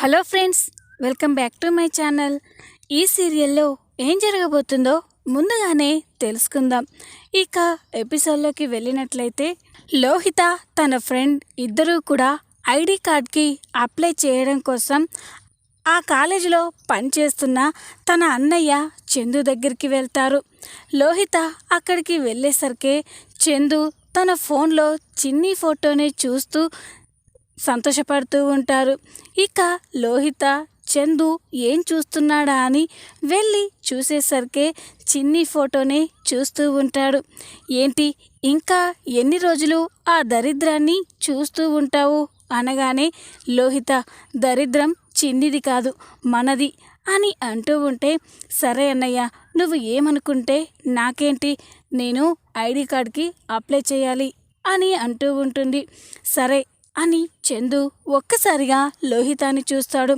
Hello friends welcome back to my channel. ఈ సీరియల్లో ఏం జరగబోతుందో ముందుగానే తెలుసుకుందాం. ఇక ఎపిసోడ్లోకి వెళ్ళినట్లయితే లోహిత తన ఫ్రెండ్ ఇద్దరూ కూడా ఐడి కార్డ్కి అప్లై చేయడం కోసం ఆ కాలేజీలో పనిచేస్తున్న తన అన్నయ్య చందు దగ్గరికి వెళ్తారు. లోహిత అక్కడికి వెళ్ళేసరికి చందు తన ఫోన్లో చిన్ని ఫోటోని చూస్తూ సంతోషపడుతూ ఉంటారు. ఇక లోహిత చందు ఏం చూస్తున్నాడా అని వెళ్ళి చూసేసరికి చిన్ని ఫోటోనే చూస్తూ ఉంటాడు. ఏంటి ఇంకా ఎన్ని రోజులు ఆ దరిద్రాన్ని చూస్తూ ఉంటావు? అనగానే లోహిత దరిద్రం చిన్నిది కాదు మనది అని అంటూ ఉంటే సరే అన్నయ్య నువ్వు ఏమనుకుంటే నాకేంటి నేను ఐడి కార్డ్కి అప్లై చేయాలి అని అంటూ ఉంటుంది. సరే అని చందు ఒక్కసారిగా లోహితాని చూస్తాడు.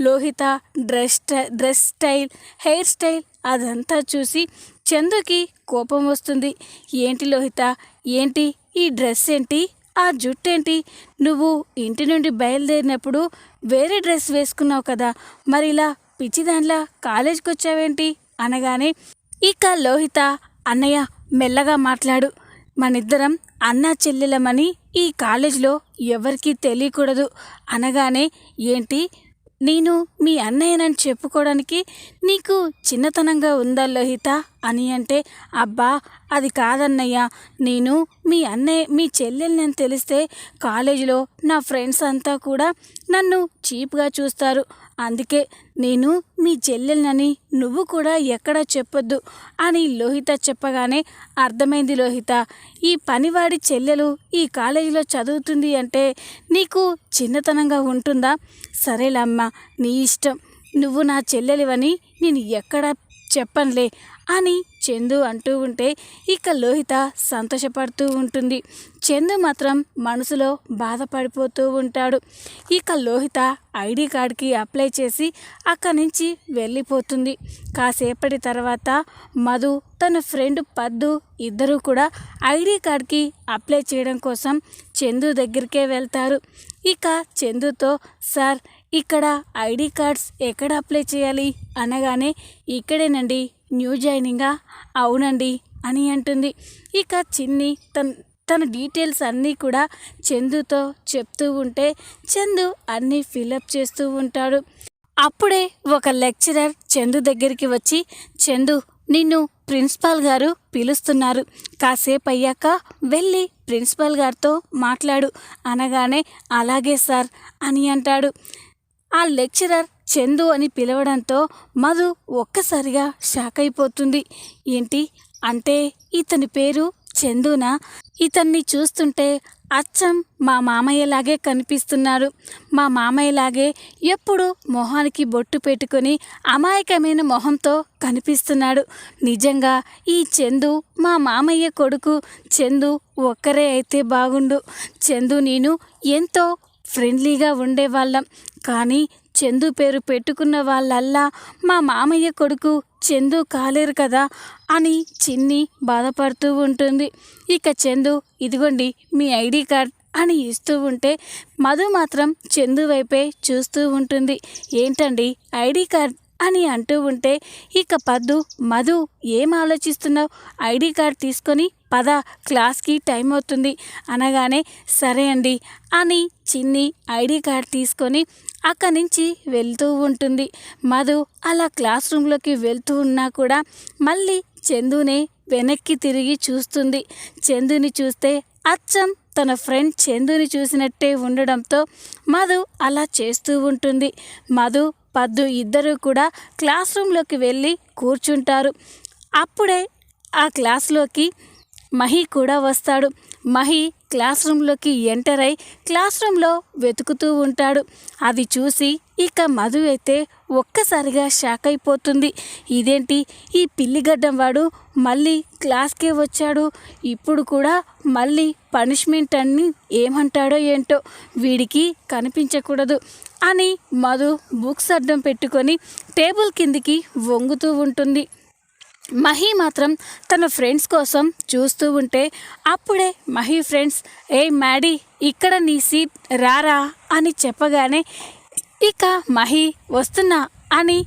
Lohitha dress style- dress style hair style అదంతా చూసి చందుకి కోపం వస్తుంది. ఏంటి లోహిత? ఏంటి? ఈ డ్రెస్ ఏంటి? ఆ జుట్టు ఏంటి నువ్వు ఇంటి నుండి బయలుదేరినప్పుడు వేరే డ్రెస్ వేసుకున్నావు కదా మరి ఇలా పిచ్చిదానిలా కాలేజీకి వచ్చావేంటి అనగానే ఇక లోహిత అన్నయ్య మెల్లగా మాట్లాడు. మనిద్దరం అన్నా చెల్లెలమని ఈ కాలేజీలో ఎవరికీ తెలియకూడదు అనగానే ఏంటి? నేను మీ అన్నయ్యనని చెప్పుకోవడానికి నీకు చిన్నతనంగా ఉందా లోహిత? అని అంటే అబ్బా అది కాదన్నయ్య. నేను మీ అన్నయ్య మీ చెల్లెల్ని తెలిస్తే కాలేజీలో నా ఫ్రెండ్స్ అంతా కూడా నన్ను చీప్గా చూస్తారు. అందుకే నేను మీ చెల్లెలనని నువ్వు కూడా ఎక్కడా చెప్పొద్దు అని లోహిత చెప్పగానే అర్థమైంది లోహిత. ఈ పనివాడి చెల్లెలు ఈ కాలేజీలో చదువుతుంది అంటే నీకు చిన్నతనంగా ఉంటుందా? సరేలమ్మ నీ ఇష్టం. నువ్వు నా చెల్లెలివని నేను ఎక్కడ చెప్పనులే అని చందు అంటూ ఉంటే ఇక లోహిత సంతోషపడుతూ ఉంటుంది. చందు మాత్రం మనసులో బాధపడిపోతూ ఉంటాడు. ఇక లోహిత ఐడి కార్డ్కి అప్లై చేసి అక్కడి నుంచి వెళ్ళిపోతుంది. కాసేపటి తర్వాత మధు తన ఫ్రెండ్ పద్దు ఇద్దరూ కూడా ఐడి కార్డ్కి అప్లై చేయడం కోసం చందు దగ్గరికే వెళ్తారు. ఇక చందుతో సార్ ఇక్కడ ఐడి కార్డ్స్ ఎక్కడ అప్లై చేయాలి? అనగానే ఇక్కడేనండి న్యూ జాయినింగా? అవునండి అని అంటుంది. ఇక చిన్ని తన తన డీటెయిల్స్ అన్నీ కూడా చందుతో చెప్తూ ఉంటే చందు అన్నీ ఫిలప్ చేస్తూ ఉంటాడు. అప్పుడే ఒక లెక్చరర్ చందు దగ్గరికి వచ్చి చందు నిన్ను ప్రిన్సిపాల్ గారు పిలుస్తున్నారు. కాసేపు అయ్యాక వెళ్ళి ప్రిన్సిపాల్ గారితో మాట్లాడు. అనగానే అలాగే సార్ అని అంటాడు. ఆ లెక్చరర్ చందు అని పిలవడంతో మధు ఒక్కసారిగా షాక్ అయిపోతుంది. ఏంటి? అంటే ఇతని పేరు చందునా? ఇతన్ని చూస్తుంటే అచ్చం మా మామయ్యలాగే కనిపిస్తున్నారు. మా మామయ్యలాగే ఎప్పుడు మొహానికి బొట్టు పెట్టుకొని అమాయకమైన మొహంతో కనిపిస్తున్నాడు. నిజంగా ఈ చందు మా మామయ్య కొడుకు చందు ఒక్కరే అయితే బాగుండు. చందు నేను ఎంతో ఫ్రెండ్లీగా ఉండేవాళ్ళం. కానీ చందు పేరు పెట్టుకున్న వాళ్ళల్లా మా మామయ్య కొడుకు చందు కాలేరు కదా అని చిన్ని బాధపడుతూ ఉంటుంది. ఇక చందు ఇదిగోండి మీ ఐడి కార్డ్ అని ఇస్తూ ఉంటే మధు మాత్రం చందు వైపే చూస్తూ ఉంటుంది. ఏంటండి ఐడి కార్డ్ అని అంటూ ఉంటే ఇక పద్దు మధు ఏం ఆలోచిస్తున్నావు? ఐడి కార్డ్ తీసుకొని పద క్లాస్కి టైం అవుతుంది. అనగానే సరే అండి అని చిన్ని ఐడి కార్డ్ తీసుకొని అక్కడి నుంచి వెళ్తూ ఉంటుంది. మధు అలా క్లాస్ రూమ్లోకి వెళ్తూ ఉన్నా కూడా మళ్ళీ చందునే వెనక్కి తిరిగి చూస్తుంది. చందుని చూస్తే అచ్చం తన ఫ్రెండ్ చందుని చూసినట్టే ఉండడంతో మధు అలా చేస్తూ ఉంటుంది. మధు పద్దు ఇద్దరూ కూడా క్లాస్ రూమ్లోకి వెళ్ళి కూర్చుంటారు. అప్పుడే ఆ క్లాస్లోకి మహి కూడా వస్తాడు. మహి క్లాస్ రూమ్లోకి ఎంటర్ అయి క్లాస్ రూమ్లో వెతుకుతూ ఉంటాడు. అది చూసి ఇక మధు అయితే ఒక్కసారిగా షాక్ అయిపోతుంది. ఇదేంటి? ఈ పిల్లిగడ్డం వాడు మళ్ళీ క్లాస్కే వచ్చాడు. ఇప్పుడు కూడా మళ్ళీ పనిష్మెంట్ అని ఏమంటాడో ఏంటో వీడికి కనిపించకూడదు అని మధు బుక్స్ అడ్డం పెట్టుకొని టేబుల్ కిందికి వంగుతూ ఉంటుంది. మహి మాత్రం తన ఫ్రెండ్స్ కోసం చూస్తూ ఉంటే అప్పుడే మహి ఫ్రెండ్స్ ఏ మ్యాడీ ఇక్కడ నీ సీట్ రారా అని చెప్పగానే ఇక మహి వస్తున్నా అని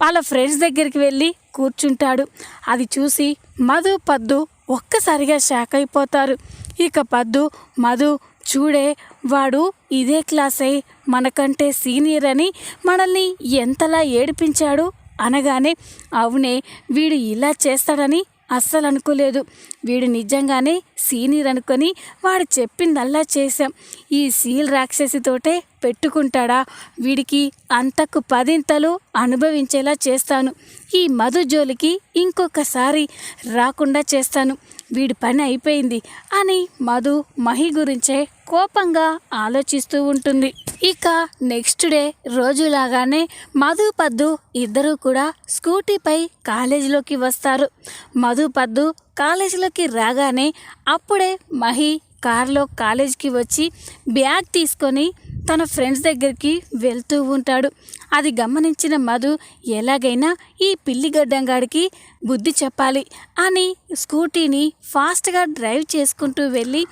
వాళ్ళ ఫ్రెండ్స్ దగ్గరికి వెళ్ళి కూర్చుంటాడు. అది చూసి మధు పద్దు ఒక్కసారిగా షాక్ అయిపోతారు. ఇక పద్దు మధు చూడే వాడు ఇదే క్లాస్ అయి మనకంటే సీనియర్ అని మనల్ని ఎంతలా ఏడిపించాడు అనగానే అవునే వీడు ఇలా చేస్తాడని అస్సలు అనుకోలేదు వీడు నిజంగానే సీనియర్ అనుకొని వాడు చెప్పిందల్లా చేశాం. ఈ సీల్ రాక్షసితోటే పెట్టుకుంటాడా? వీడికి అంతకు పదింతలు అనుభవించేలా చేస్తాను. ఈ మధు జోలికి ఇంకొకసారి రాకుండా చేస్తాను. వీడి పని అయిపోయింది అని మధు మహి గురించే కోపంగా ఆలోచిస్తూ ఉంటుంది. ఇక నెక్స్ట్ డే రోజులాగానే మధు పద్దు ఇద్దరూ కూడా స్కూటీపై కాలేజీలోకి వస్తారు. మధు పద్దు కాలేజీలోకి రాగానే అప్పుడే మహి కారులో కాలేజీకి వచ్చి బ్యాగ్ తీసుకొని తన ఫ్రెండ్స్ దగ్గరికి వెళ్తూ ఉంటాడు. అది గమనించిన మధు ఎలాగైనా ఈ పిల్లిగడ్డంగాడికి బుద్ధి చెప్పాలి అని స్కూటీని ఫాస్ట్గా డ్రైవ్ చేసుకుంటూ వెళ్ళి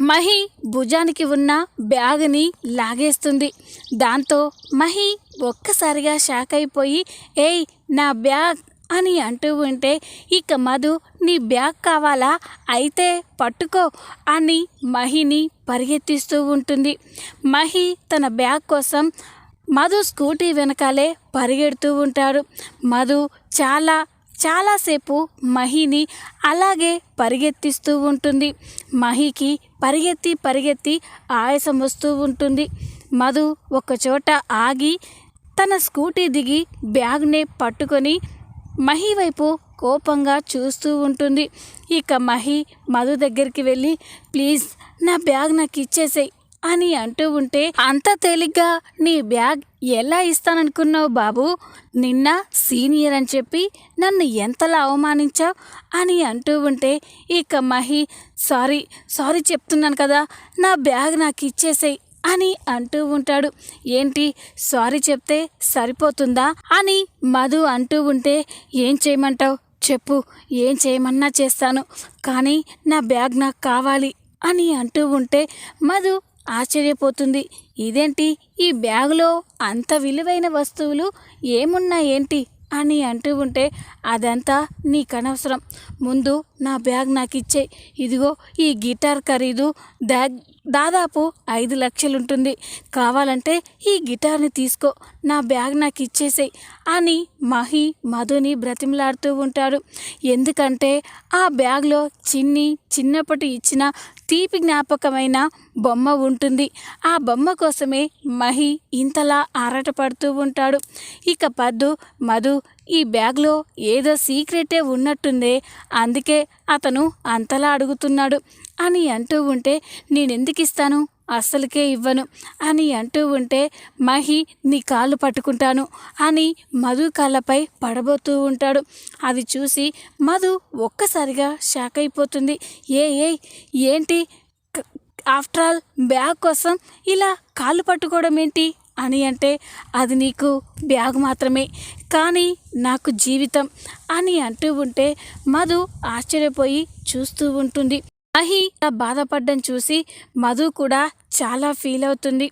మహి భుజానికి ఉన్న బ్యాగ్ని లాగేస్తుంది. దాంతో మహి ఒక్కసారిగా షాక్ అయిపోయి ఏయ్ నా బ్యాగ్ అని అంటూ ఉంటే ఇక మధు నీ బ్యాగ్ కావాలా? అయితే పట్టుకో అని మహిని పరిగెత్తిస్తూ ఉంటుంది. మహి తన బ్యాగ్ కోసం మధు స్కూటీ వెనకాలే పరిగెడుతూ ఉంటాడు. మధు చాలా చాలాసేపు మహిని అలాగే పరిగెత్తిస్తూ ఉంటుంది. మహికి పరిగెత్తి పరిగెత్తి ఆయాసం వస్తూ ఉంటుంది. మధు ఒకచోట ఆగి తన స్కూటీ దిగి బ్యాగ్ని పట్టుకొని మహి వైపు కోపంగా చూస్తూ ఉంటుంది. ఇక మహి మధు దగ్గరికి వెళ్ళి ప్లీజ్ నా బ్యాగ్ నాకు ఇచ్చేసేయ్ అని అంటూ ఉంటే అంత తేలిగ్గా నీ బ్యాగ్ ఎలా ఇస్తాననుకున్నావు బాబు? నిన్న సీనియర్ అని చెప్పి నన్ను ఎంతలా అవమానించావు? అని అంటూ ఉంటే ఇక మహి సారీ సారీ చెప్తున్నాను కదా నా బ్యాగ్ నాకు ఇచ్చేసేయ్ అని అంటూ ఉంటాడు. ఏంటి? సారీ చెప్తే సరిపోతుందా? అని మధు అంటూ ఉంటే ఏం చేయమంటావు? చెప్పు. ఏం చేయమన్నా చేస్తాను. కానీ నా బ్యాగ్ నాకు కావాలి. అని అంటూ ఉంటే మధు ఆశ్చర్యపోతుంది. ఇదేంటి? ఈ బ్యాగులో అంత విలువైన వస్తువులు ఏమున్నా ఏంటి అని అంటూ ఉంటే అదంతా నీకనవసరం. ముందు నా బ్యాగ్ నాకు ఇచ్చే ఇదిగో ఈ గిటార్ ఖరీదు. దా దాదాపు ఐదు లక్షలు ఉంటుంది కావాలంటే ఈ గిటార్ని తీసుకో. నా బ్యాగ్ నాకు ఇచ్చేసేయి అని మహి మధుని బ్రతిమలాడుతూ ఉంటాడు. ఎందుకంటే ఆ బ్యాగ్లో చిన్ని చిన్నప్పటి ఇచ్చిన తీపి జ్ఞాపకమైన బొమ్మ ఉంటుంది. ఆ బొమ్మ కోసమే మహి ఇంతలా ఆరాటపడుతూ ఉంటాడు. ఇక పద్దు మధు ఈ బ్యాగ్లో ఏదో సీక్రెటే ఉన్నట్టుందే. అందుకే అతను అంతలా అడుగుతున్నాడు. అని అంటూ ఉంటే నేనెందుకు ఇస్తాను అస్సలకే ఇవ్వను. అని అంటూ ఉంటే మహి నీ కాళ్ళు పట్టుకుంటాను అని మధు కాళ్ళపై పడబోతూ ఉంటాడు. అది చూసి మధు ఒక్కసారిగా షాక్ అయిపోతుంది. ఏ ఏ ఏంటి? ఆఫ్టర్ ఆల్ బ్యాగ్ కోసం ఇలా కాళ్ళు పట్టుకోవడం ఏంటి? అని అంటే అది నీకు బ్యాగ్ మాత్రమే కానీ నాకు జీవితం అని అంటూ ఉంటే మధు ఆశ్చర్యపోయి చూస్తూ ఉంటుంది. మహి అలా బాధపడ్డం చూసి మధు కూడా చాలా ఫీల్ అవుతుంది.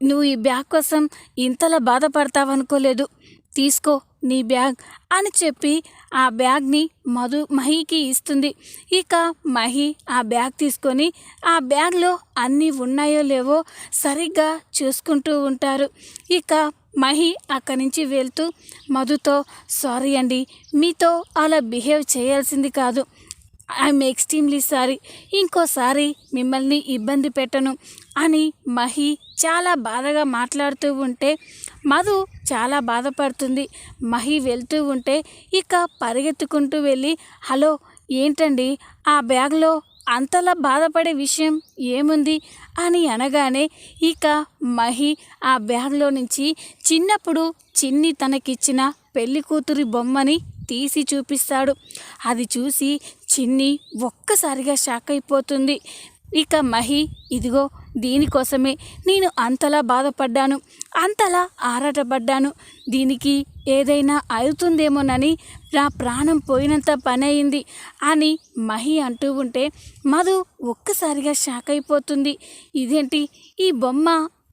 నువ్వు ఈ బ్యాగ్ కోసం ఇంతలా బాధపడతావనుకోలేదు. తీసుకో నీ బ్యాగ్ అని చెప్పి ఆ బ్యాగ్ని మధు మహికి ఇస్తుంది. ఇక మహి ఆ బ్యాగ్ తీసుకొని ఆ బ్యాగ్లో అన్నీ ఉన్నాయో లేవో సరిగ్గా చూసుకుంటూ ఉంటారు. ఇక మహి అక్కడి నుంచి వెళ్తూ మధుతో సారీ అండి మీతో అలా బిహేవ్ చేయాల్సింది కాదు. ఐఎమ్ ఎక్స్ట్రీమ్లీ సారీ ఇంకోసారి మిమ్మల్ని ఇబ్బంది పెట్టను అని మహి చాలా బాధగా మాట్లాడుతూ ఉంటే మధు చాలా బాధపడుతుంది. మహి వెళ్తూ ఉంటే ఇక పరిగెత్తుకుంటూ వెళ్ళి హలో ఏంటండి? ఆ బ్యాగ్లో అంతలా బాధపడే విషయం ఏముంది? అని అనగానే ఇక మహి ఆ బ్యాగ్లో నుంచి చిన్నప్పుడు చిన్ని తనకిచ్చిన పెళ్ళి కూతురి బొమ్మని తీసి చూపిస్తాడు. అది చూసి చిన్ని ఒక్కసారిగా షాక్ అయిపోతుంది. ఇక మహి ఇదిగో దీనికోసమే నేను అంతలా బాధపడ్డాను. అంతలా ఆరాటపడ్డాను. దీనికి ఏదైనా అవుతుందేమోనని నా ప్రాణం పోయినంత పని అయింది అని మహి అంటూ ఉంటే మధు ఒక్కసారిగా షాక్ అయిపోతుంది. ఇదేంటి ఈ బొమ్మ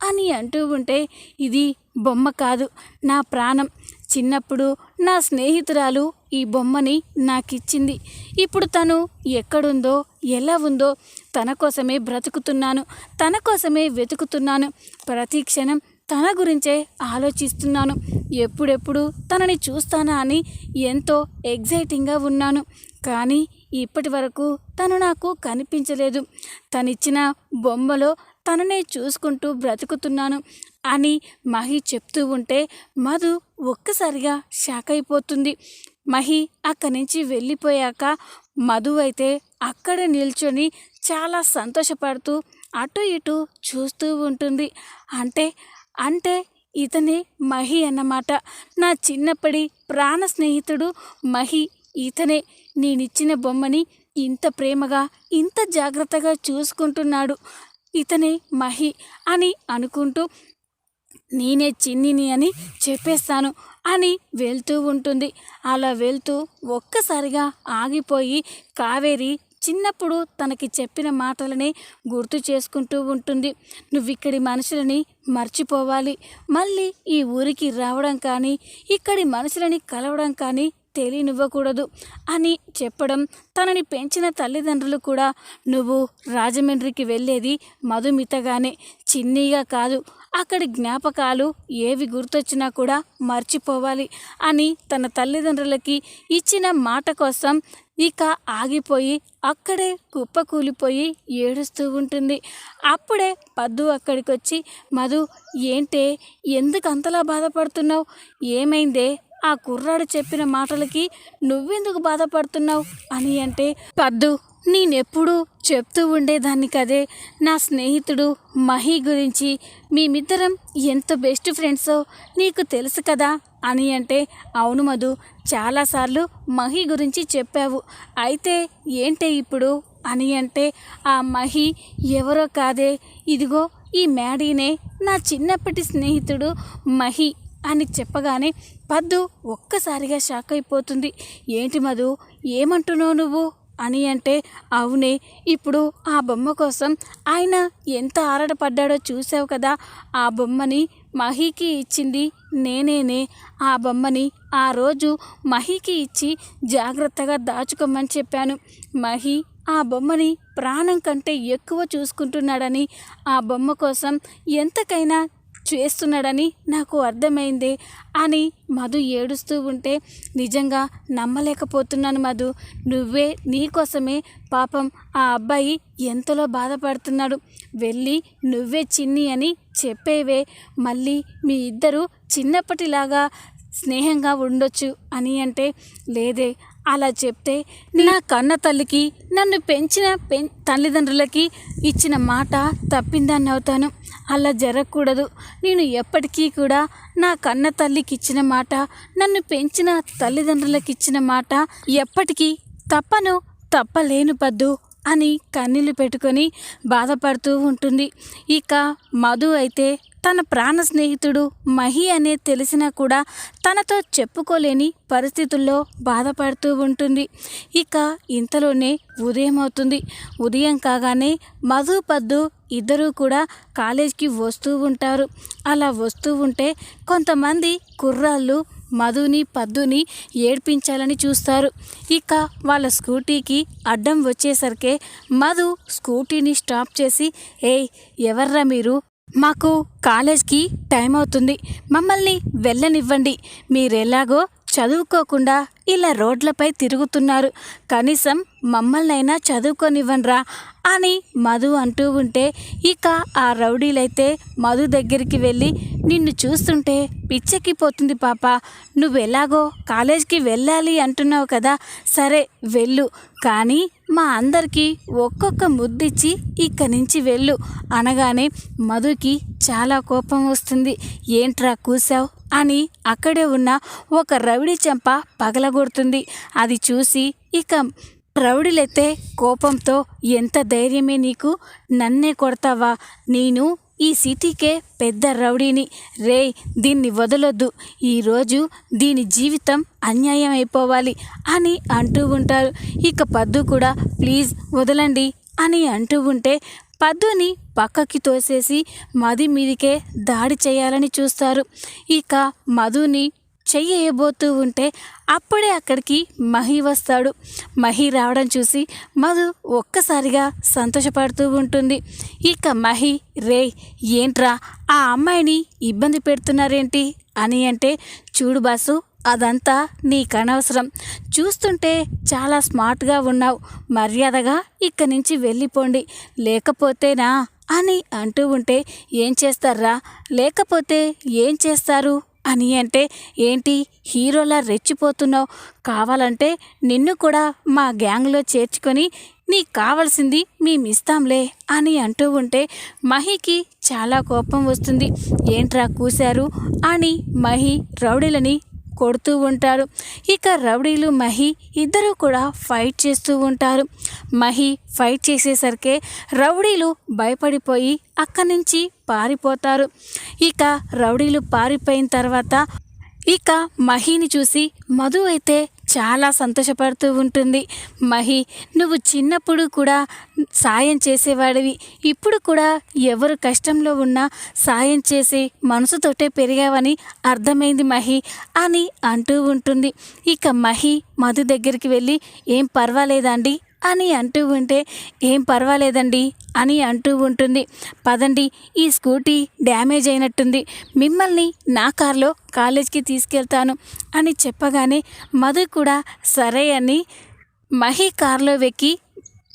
అని అంటూ ఉంటే ఇది బొమ్మ కాదు నా ప్రాణం. చిన్నప్పుడు నా స్నేహితురాలు ఈ బొమ్మని నాకిచ్చింది. ఇప్పుడు తను ఎక్కడుందో ఎలా ఉందో తన కోసమే బ్రతుకుతున్నాను తన కోసమే వెతుకుతున్నాను. ప్రతి క్షణం తన గురించే ఆలోచిస్తున్నాను. ఎప్పుడెప్పుడు తనని చూస్తానా అని ఎంతో ఎగ్జైటింగ్గా ఉన్నాను. కానీ ఇప్పటి వరకు తను నాకు కనిపించలేదు. తనిచ్చిన బొమ్మలో తననే చూసుకుంటూ బ్రతుకుతున్నాను అని మహి చెప్తూ ఉంటే మధు ఒక్కసారిగా షాక్ అయిపోతుంది. మహి అక్కడి నుంచి వెళ్ళిపోయాక మధు అయితే అక్కడ నిల్చొని చాలా సంతోషపడుతూ అటు ఇటు చూస్తూ ఉంటుంది. అంటే అంటే ఇతనే మహి అన్నమాట. నా చిన్నప్పటి ప్రాణ స్నేహితుడు మహి ఇతనే. నేనిచ్చిన బొమ్మని ఇంత ప్రేమగా ఇంత జాగ్రత్తగా చూసుకుంటున్నాడు. ఇతనే మహి అని అనుకుంటూ నేనే చిన్నిని అని చెప్పేస్తాను అని వెళ్తూ ఉంటుంది. అలా వెళ్తూ ఒక్కసారిగా ఆగిపోయి కావేరి చిన్నప్పుడు తనకి చెప్పిన మాటలనే గుర్తు చేసుకుంటూ ఉంటుంది. నువ్వు ఇక్కడి మనుషులని మర్చిపోవాలి. మళ్ళీ ఈ ఊరికి రావడం కానీ ఇక్కడి మనుషులని కలవడం కానీ తెలియనివ్వకూడదు అని చెప్పడం తనని పెంచిన తల్లిదండ్రులు కూడా నువ్వు రాజమండ్రికి వెళ్ళేది మధుమితగానే చిన్నీగా కాదు. అక్కడి జ్ఞాపకాలు ఏవి గుర్తొచ్చినా కూడా మర్చిపోవాలి అని తన తల్లిదండ్రులకి ఇచ్చిన మాట కోసం ఇక ఆగిపోయి అక్కడే కుప్పకూలిపోయి ఏడుస్తూ ఉంటుంది. అప్పుడే పద్దు అక్కడికి వచ్చి మధు ఏంటే? ఎందుకు అంతలా బాధపడుతున్నావు? ఏమైందే? ఆ కుర్రాడు చెప్పిన మాటలకి నువ్వెందుకు బాధపడుతున్నావు అని అంటే పద్దు నేనెప్పుడు చెప్తూ ఉండేదాన్ని కదే. నా స్నేహితుడు మహి గురించి మేమిద్దరం ఎంత బెస్ట్ ఫ్రెండ్సో నీకు తెలుసు కదా అని అంటే అవును మధు చాలాసార్లు మహి గురించి చెప్పావు. అయితే ఏంటే ఇప్పుడు? అని అంటే ఆ మహి ఎవరో కాదే. ఇదిగో ఈ మ్యాడీనే నా చిన్నప్పటి స్నేహితుడు మహి. అని చెప్పగానే పద్దు ఒక్కసారిగా షాక్ అయిపోతుంది. ఏంటి మధు ఏమంటున్నావు నువ్వు? అని అంటే అవునే ఇప్పుడు ఆ బొమ్మ కోసం ఆయన ఎంత ఆరాటపడ్డాడో చూసావు కదా ఆ బొమ్మని మహీకి ఇచ్చింది నేనేనే. ఆ బొమ్మని ఆ రోజు మహీకి ఇచ్చి జాగ్రత్తగా దాచుకోమని చెప్పాను. మహి ఆ బొమ్మని ప్రాణం కంటే ఎక్కువ చూసుకుంటున్నాడని ఆ బొమ్మ కోసం ఎంతకైనా చేస్తున్నాడని నాకు అర్థమైంది. అని మధు ఏడుస్తూ ఉంటే నిజంగా నమ్మలేకపోతున్నాను మధు. నువ్వే నీకోసమే పాపం ఆ అబ్బాయి ఎంతలో బాధపడుతున్నాడు. వెళ్ళి నువ్వే చిన్ని అని చెప్పేవే. మళ్ళీ మీ ఇద్దరు చిన్నప్పటిలాగా స్నేహంగా ఉండొచ్చు అని అంటే లేదే. అలా చెప్తే నా కన్న తల్లికి నన్ను పెంచిన పెం తల్లిదండ్రులకి ఇచ్చిన మాట తప్పిందాన్ని అవుతాను. అలా జరగకూడదు. నేను ఎప్పటికీ కూడా నా కన్న తల్లికి ఇచ్చిన మాట నన్ను పెంచిన తల్లిదండ్రులకి ఇచ్చిన మాట ఎప్పటికీ తప్పను తప్పలేను పద్దు అని కన్నీళ్ళు పెట్టుకొని బాధపడుతూ ఉంటుంది. ఇక మధు అయితే తన ప్రాణ స్నేహితుడు మహి అనే తెలిసినా కూడా తనతో చెప్పుకోలేని పరిస్థితుల్లో బాధపడుతూ ఉంటుంది. ఇక ఇంతలోనే ఉదయం అవుతుంది. ఉదయం కాగానే మధు పద్దు ఇద్దరూ కూడా కాలేజీకి వస్తూ ఉంటారు. అలా వస్తూ ఉంటే కొంతమంది కుర్రాళ్ళు మధుని పద్దుని ఏడ్పించాలని చూస్తారు. ఇక వాళ్ళ స్కూటీకి అడ్డం వచ్చేసరికే మధు స్కూటీని స్టాప్ చేసి ఏయ్ ఎవర్రా మీరు? మాకు కాలేజ్కి టైం అవుతుంది. మమ్మల్ని వెళ్ళనివ్వండి. మీరెలాగో చదువుకోకుండా ఇలా రోడ్లపై తిరుగుతున్నారు. కనీసం మమ్మల్నైనా చదువుకొనివ్వనరా అని మధు అంటూ ఉంటే ఇక ఆ రౌడీలైతే మధు దగ్గరికి వెళ్ళి నిన్ను చూస్తుంటే పిచ్చెక్కిపోతుంది పాప. నువ్వెలాగో కాలేజ్కి వెళ్ళాలి అంటున్నావు కదా. సరే వెళ్ళు. కానీ మా అందరికీ ఒక్కొక్క ముద్దిచ్చి ఇక్కడి నుంచి వెళ్ళు. అనగానే మధుకి చాలా కోపం వస్తుంది. ఏంట్రా కూసావు అని అక్కడే ఉన్న ఒక రవిడి చెంప పగలగొడుతుంది. అది చూసి ఇక రౌడీలైతే కోపంతో ఎంత ధైర్యమే నీకు? నన్నే కొడతావా? నేను ఈ సిటీకే పెద్ద రౌడీని. రే దీన్ని వదలొద్దు. ఈరోజు దీని జీవితం అన్యాయం అయిపోవాలి అని అంటూ ఉంటారు. ఇక పద్దు కూడా ప్లీజ్ వదలండి అని అంటూ ఉంటే పద్దుని పక్కకి తోసేసి మధు మీదికే దాడి చేయాలని చూస్తారు. ఇక మధుని చెయ్యబోతూ ఉంటే అప్పుడే అక్కడికి మహి వస్తాడు. మహి రావడం చూసి మధు ఒక్కసారిగా సంతోషపడుతూ ఉంటుంది. ఇక మహి రే ఏంట్రా? ఆ అమ్మాయిని ఇబ్బంది పెడుతున్నారేంటి? అని అంటే చూడు బాసు అదంతా నీకు అనవసరం చూస్తుంటే చాలా స్మార్ట్గా ఉన్నావు. మర్యాదగా ఇక్కడి నుంచి వెళ్ళిపోండి. లేకపోతేనా? అని అంటూ ఉంటే ఏం చేస్తారా? లేకపోతే ఏం చేస్తారు? అని అంటే ఏంటి హీరోలా రెచ్చిపోతున్నావు? కావాలంటే నిన్ను కూడా మా గ్యాంగ్లో చేర్చుకొని నీకు కావాల్సింది మేమిస్తాంలే అని అంటూ ఉంటే మహికి చాలా కోపం వస్తుంది. ఏంట్రా కూశారు? అని మహి రౌడీలని కొడుతూ ఉంటారు. ఇక రౌడీలు మహి ఇద్దరు కూడా ఫైట్ చేస్తూ ఉంటారు. మహి ఫైట్ చేసేసరికి రౌడీలు భయపడిపోయి అక్కడి నుంచి పారిపోతారు. ఇక రౌడీలు పారిపోయిన తర్వాత ఇక మహిని చూసి మధు అయితే చాలా సంతోషపడుతూ ఉంటుంది. మహి నువ్వు చిన్నప్పుడు కూడా సాయం చేసేవాడివి. ఇప్పుడు కూడా ఎవరు కష్టంలో ఉన్నా సాయం చేసి మనసుతోటే పెరిగావని అర్థమైంది మహి అని అంటూ ఉంటుంది. ఇక మహి మధు దగ్గరికి వెళ్ళి ఏం పర్వాలేదండి అని అంటూ ఉంటే ఏం పర్వాలేదండి అని అంటూ ఉంటుంది. పదండి ఈ స్కూటీ డ్యామేజ్ అయినట్టుంది. మిమ్మల్ని నా కార్లో కాలేజ్కి తీసుకెళ్తాను అని చెప్పగానే మధు కూడా సరే అని మహి కారులో వెక్కి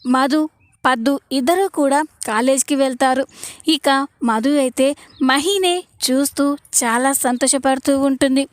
మధు పద్దు ఇద్దరు కూడా కాలేజ్కి వెళ్తారు. ఇక మధు అయితే మహినే చూస్తూ చాలా సంతోషపడుతూ ఉంటుంది.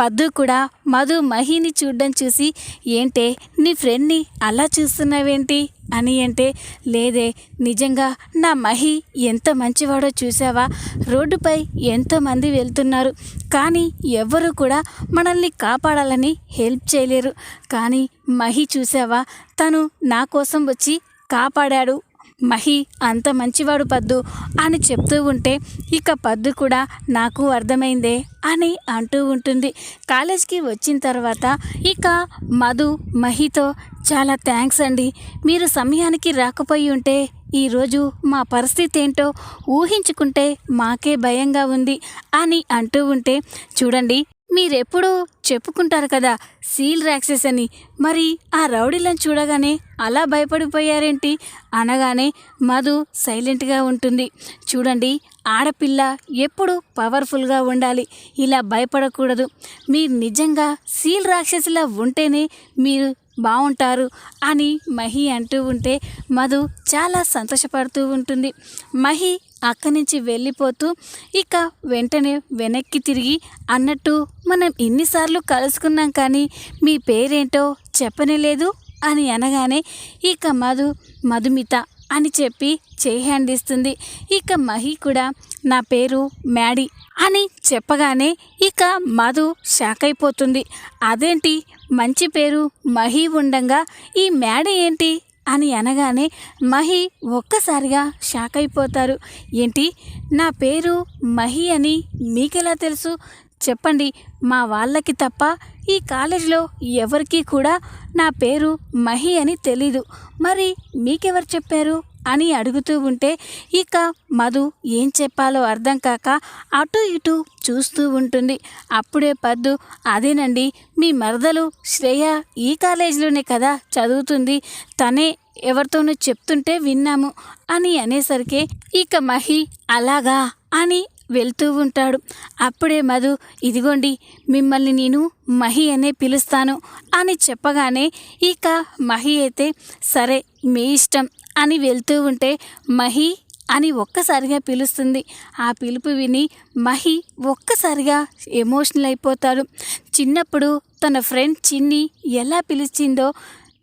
పద్దు కూడా మధు మహిని చూడడం చూసి ఏంటే నీ ఫ్రెండ్ని అలా చూస్తున్నావేంటి? అని అంటే లేదే నిజంగా నా మహి ఎంత మంచివాడో చూసావా? రోడ్డుపై ఎంతోమంది వెళ్తున్నారు. కానీ ఎవ్వరూ కూడా మనల్ని కాపాడాలని హెల్ప్ చేయలేరు. కానీ మహి చూసావా? తను నా కోసం వచ్చి కాపాడాడు. మహి అంత మంచివాడు పద్దు అని చెప్తూ ఉంటే ఇక పద్దు కూడా నాకు అర్థమైందే అని అంటూ ఉంటుంది. కాలేజ్కి వచ్చిన తర్వాత ఇక మధు మహితో చాలా థ్యాంక్స్ అండి. మీరు సమయానికి రాకపోయి ఉంటే ఈరోజు మా పరిస్థితి ఏంటో ఊహించుకుంటే మాకే భయంగా ఉంది అని అంటూ ఉంటే చూడండి మీరెప్పుడు చెప్పుకుంటారు కదా సీల్ రాక్సెస్ అని. మరి ఆ రౌడీలను చూడగానే అలా భయపడిపోయారేంటి? అనగానే మధు సైలెంట్గా ఉంటుంది. చూడండి ఆడపిల్ల ఎప్పుడు పవర్ఫుల్గా ఉండాలి. ఇలా భయపడకూడదు. మీరు నిజంగా సీల్ రాక్షసులా ఉంటేనే మీరు బాగుంటారు అని మహి అంటూ ఉంటే మధు చాలా సంతోషపడుతూ ఉంటుంది. మహి అక్కడి నుంచి వెళ్ళిపోతూ ఇక వెంటనే వెనక్కి తిరిగి అన్నట్టు మనం ఎన్నిసార్లు కలుసుకున్నాం కానీ మీ పేరేంటో చెప్పనే లేదు అని అనగానే ఇక మధు మధుమిత అని చెప్పి చేయండిస్తుంది హ్యాండ్ ఇస్తుంది. ఇక మహి కూడా నా పేరు మ్యాడీ అని చెప్పగానే ఇక మధు షాక్ అయిపోతుంది. అదేంటి? మంచి పేరు మహి ఉండంగా ఈ మ్యాడీ ఏంటి? అని అనగానే మహి ఒక్కసారిగా షాక్ అయిపోతారు. ఏంటి? నా పేరు మహి అని మీకెలా తెలుసు? చెప్పండి మా వాళ్ళకి తప్ప ఈ కాలేజీలో ఎవరికీ కూడా నా పేరు మహి అని తెలీదు. మరి మీకెవరు చెప్పారు? అని అడుగుతూ ఉంటే ఇక మధు ఏం చెప్పాలో అర్థం కాక అటు ఇటు చూస్తూ ఉంటుంది. అప్పుడే పద్దు అదేనండి మీ మరదలు శ్రేయ ఈ కాలేజీలోనే కదా చదువుతుంది. తనే ఎవరితోనూ చెప్తుంటే విన్నాము అని అనేసరికి ఇక మహి అలాగా అని వెళ్తూ ఉంటాడు. అప్పుడే మధు ఇదిగోండి మిమ్మల్ని నేను మహి అనే పిలుస్తాను అని చెప్పగానే ఇక మహి అయితే సరే మీ ఇష్టం అని వెళ్తూ ఉంటే మహి అని ఒక్కసారిగా పిలుస్తుంది. ఆ పిలుపు విని మహి ఒక్కసారిగా ఎమోషనల్ అయిపోతాడు. చిన్నప్పుడు తన ఫ్రెండ్ చిన్ని ఎలా పిలిచిందో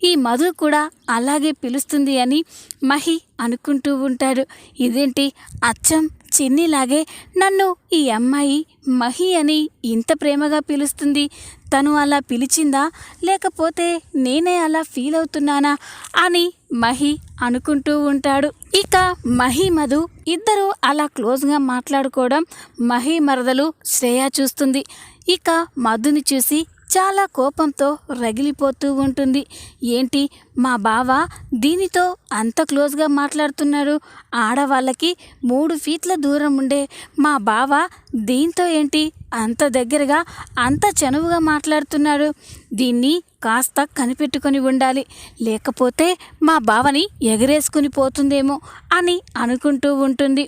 ఈ మధు కూడా అలాగే పిలుస్తుంది అని మహి అనుకుంటూ ఉంటాడు. ఇదేంటి? అచ్చం చిన్నిలాగే నన్ను ఈ అమ్మాయి మహి అని ఇంత ప్రేమగా పిలుస్తుంది. తను అలా పిలిచిందా? లేకపోతే నేనే అలా ఫీల్ అవుతున్నానా? అని మహి అనుకుంటూ ఉంటాడు. ఇక మహి మధు ఇద్దరు అలా క్లోజ్గా మాట్లాడుకోవడం మహి మరదలు శ్రేయ చూస్తుంది. ఇక మధుని చూసి చాలా కోపంతో రగిలిపోతూ ఉంటుంది. ఏంటి? మా బావ దీనితో అంత క్లోజ్గా మాట్లాడుతున్నాడు ఆడవాళ్ళకి మూడు ఫీట్ల దూరం ఉండే మా బావ దీంతో ఏంటి అంత దగ్గరగా అంత చనువుగా మాట్లాడుతున్నాడు దీన్ని కాస్త కనిపెట్టుకొని ఉండాలి. లేకపోతే మా బావని ఎగరేసుకుని పోతుందేమో అని అనుకుంటూ ఉంటుంది.